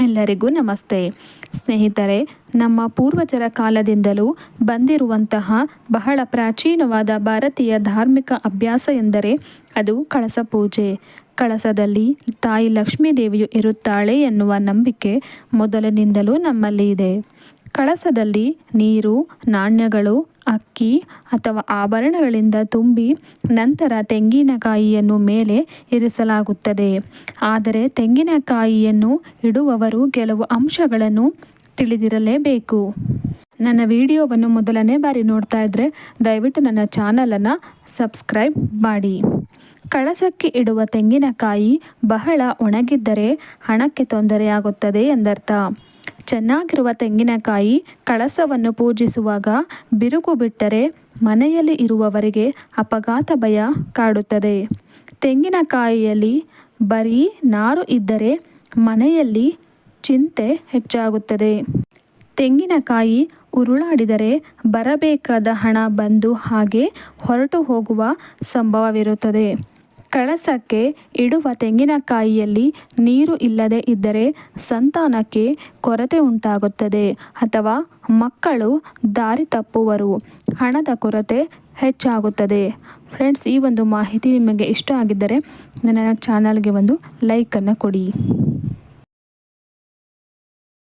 ಎಲ್ಲರಿಗೂ ನಮಸ್ತೆ. ಸ್ನೇಹಿತರೆ, ನಮ್ಮ ಪೂರ್ವಜರ ಕಾಲದಿಂದಲೂ ಬಂದಿರುವಂತಹ ಬಹಳ ಪ್ರಾಚೀನವಾದ ಭಾರತೀಯ ಧಾರ್ಮಿಕ ಅಭ್ಯಾಸ ಎಂದರೆ ಅದು ಕಳಸ ಪೂಜೆ. ಕಳಸದಲ್ಲಿ ತಾಯಿ ಲಕ್ಷ್ಮೀ ದೇವಿಯು ಇರುತ್ತಾಳೆ ಎನ್ನುವ ನಂಬಿಕೆ ಮೊದಲಿನಿಂದಲೂ ನಮ್ಮಲ್ಲಿ ಇದೆ ಕಳಸದಲ್ಲಿ ನೀರು, ನಾಣ್ಯಗಳು ಅಕ್ಕಿ ಅಥವಾ ಆಭರಣಗಳಿಂದ ತುಂಬಿ ನಂತರ ತೆಂಗಿನಕಾಯಿಯನ್ನು ಮೇಲೆ ಇರಿಸಲಾಗುತ್ತದೆ. ಆದರೆ ತೆಂಗಿನಕಾಯಿಯನ್ನು ಇಡುವವರು ಕೆಲವು ಅಂಶಗಳನ್ನು ತಿಳಿದಿರಲೇಬೇಕು. ನನ್ನ ವಿಡಿಯೋವನ್ನು ಮೊದಲನೇ ಬಾರಿ ನೋಡ್ತಾ ಇದ್ದರೆ ದಯವಿಟ್ಟು ನನ್ನ ಚಾನಲನ್ನು ಸಬ್ಸ್ಕ್ರೈಬ್ ಮಾಡಿ. ಕಳಸಕ್ಕೆ ಇಡುವ ತೆಂಗಿನಕಾಯಿ ಬಹಳ ಒಣಗಿದ್ದರೆ ಹಣಕ್ಕೆ ತೊಂದರೆಯಾಗುತ್ತದೆ ಎಂದರ್ಥ. ಚೆನ್ನಾಗಿರುವ ತೆಂಗಿನಕಾಯಿ ಕಳಸವನ್ನು ಪೂಜಿಸುವಾಗ ಬಿರುಕು ಬಿಟ್ಟರೆ ಮನೆಯಲ್ಲಿ ಇರುವವರಿಗೆ ಅಪಘಾತ ಭಯ ಕಾಡುತ್ತದೆ. ತೆಂಗಿನಕಾಯಿಯಲ್ಲಿ ಬರೀ ನಾರು ಇದ್ದರೆ ಮನೆಯಲ್ಲಿ ಚಿಂತೆ ಹೆಚ್ಚಾಗುತ್ತದೆ. ತೆಂಗಿನಕಾಯಿ ಉರುಳಾಡಿದರೆ ಬರಬೇಕಾದ ಹಣ ಬಂದು ಹಾಗೆ ಹೊರಟು ಹೋಗುವ ಸಂಭವವಿರುತ್ತದೆ. ಕಳಸಕ್ಕೆ ಇಡುವ ತೆಂಗಿನಕಾಯಿಯಲ್ಲಿ ನೀರು ಇಲ್ಲದೆ ಇದ್ದರೆ ಸಂತಾನಕ್ಕೆ ಕೊರತೆ ಉಂಟಾಗುತ್ತದೆ ಅಥವಾ ಮಕ್ಕಳು ದಾರಿ ತಪ್ಪುವರು, ಹಣದ ಕೊರತೆ ಹೆಚ್ಚಾಗುತ್ತದೆ. ಫ್ರೆಂಡ್ಸ್ ಈ ಒಂದು ಮಾಹಿತಿ ನಿಮಗೆ ಇಷ್ಟ ಆಗಿದ್ದರೆ ನನ್ನ ಚಾನಲ್ಗೆ ಒಂದು ಲೈಕನ್ನು ಕೊಡಿ.